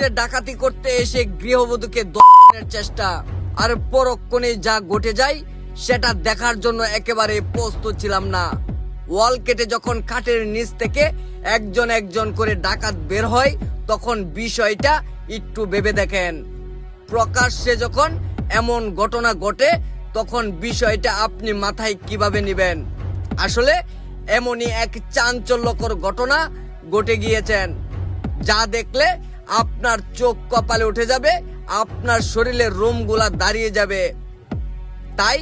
প্রকাশ্যে ডাকাতি করতে এসে গৃহবধূকে দর্শনের চেষ্টা। আর পরক্ষণে যা ঘটে যায়, সেটা দেখার জন্য একেবারে প্রস্তুত ছিলাম না। ওয়াল কেটে যখন খাটের নিচ থেকে একজন একজন করে ডাকাত বের হয়, তখন বিষয়টা একটু ভেবে দেখেন। প্রকাশ্যে যখন এমন ঘটনা ঘটে, তখন বিষয়টা আপনি মাথায় কীভাবে নেবেন? আসলে এমনই এক চাঞ্চল্যকর ঘটনা ঘটে গিয়েছেন। যা দেখলে আপনার চোখ কপালে উঠে যাবে, আপনার শরীরের রোমগুলা দাঁড়িয়ে যাবে। তাই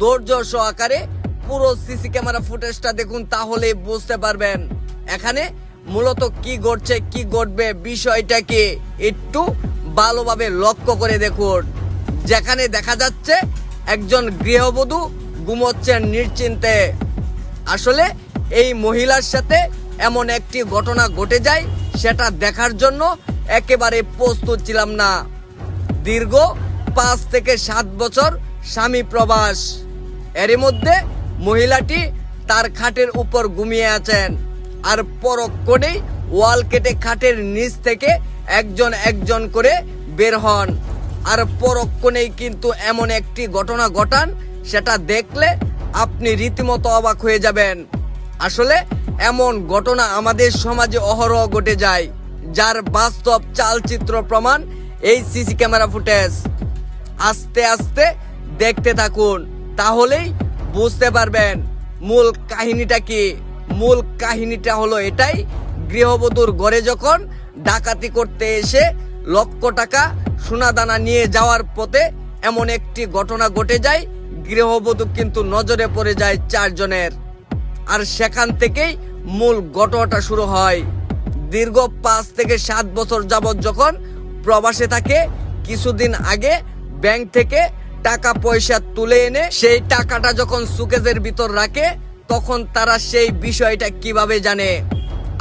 ধৈর্য সহকারে পুরো সিসি ক্যামেরা ফুটেজটা দেখুন তাহলে বুঝতে পারবেন। এখানে মূলত কি ঘটছে, কি ঘটবে বিষয়টাকে একটু ভালোভাবে লক্ষ্য করে দেখুন। যেখানে দেখা যাচ্ছে একজন গৃহবধূ ঘুমোচ্ছেন নিশ্চিন্তে। আসলে এই মহিলার সাথে এমন একটি ঘটনা ঘটে যায়, সেটা দেখার জন্য একেবারে প্রস্তুত ছিলাম না। দীর্ঘ পাঁচ থেকে সাত বছর স্বামী প্রবাস। এরই মধ্যে মহিলাটি তার খাটের উপর ঘুমিয়ে আছেন। আর পরক্ষণেই ওয়াল কেটে খাটের নিচ থেকে একজন একজন করে বের হন। আর পরক্ষণেই কিন্তু এমন একটি ঘটনা ঘটান, সেটা দেখলে আপনি রীতিমতো অবাক হয়ে যাবেন। আসলে এমন ঘটনা আমাদের সমাজে অহরহ ঘটে যায়। যার বাস্তব চালচিত্র প্রমাণ এই সিসি ক্যামেরা ফুটেজ আস্তে আস্তে দেখতে থাকুন, তাহলেই বুঝতে পারবেন মূল কাহিনীটা কি। মূল কাহিনীটা হলো এটাই, গৃহবধূর ঘরে যখন ডাকাতি করতে এসে লক্ষ টাকা সোনাদানা নিয়ে যাওয়ার পথে এমন একটি ঘটনা ঘটে যায়, গৃহবধূ কিন্তু নজরে পড়ে যায় চারজনের। আর সেখান থেকেই মূল ঘটনাটা শুরু হয়। দীর্ঘ পাঁচ থেকে সাত বছর যাবৎ যখন প্রবাসে থাকে, কিছুদিন আগে ব্যাংক থেকে টাকা পয়সা তুলে এনে সেই টাকাটা যখন সুকেজের ভিতর রাখে, তখন তারা সেই বিষয়টা কীভাবে জানে?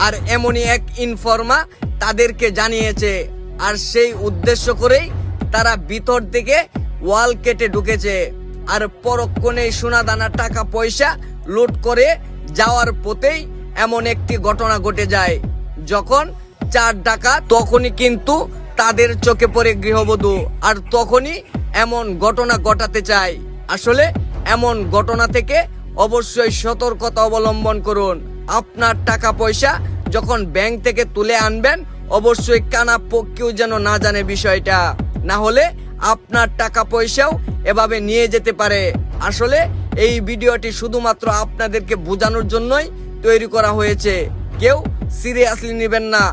আর এমনই এক ইনফর্মা তাদেরকে জানিয়েছে। আর সেই উদ্দেশ্য করেই তারা ভিতর থেকে ওয়াল কেটে ঢুকেছে। আর পরক্ষণে সোনা দানা টাকা পয়সা লুট করে যাওয়ার পথেই এমন একটি ঘটনা ঘটে যায়। যখন চার ডাকা তখনই কিন্তু তাদের চোখে পড়ে গৃহবধূ। আর তখনই এমন ঘটনা ঘটাতে চায় আসলে এমন ঘটনা থেকে অবশ্যই সতর্কতা অবলম্বন করুন। আপনার টাকা পয়সা যখন ব্যাংক থেকে তুলে আনবেন, অবশ্যই কানা পক্ষেও যেন না জানে বিষয়টা। না হলে আপনার টাকা পয়সাও এভাবে নিয়ে যেতে পারে। আসলে এই ভিডিওটি শুধুমাত্র আপনাদেরকে বোঝানোর জন্যই তৈরি করা হয়েছে। কেউ সিরিয়াসলি নেবেন না।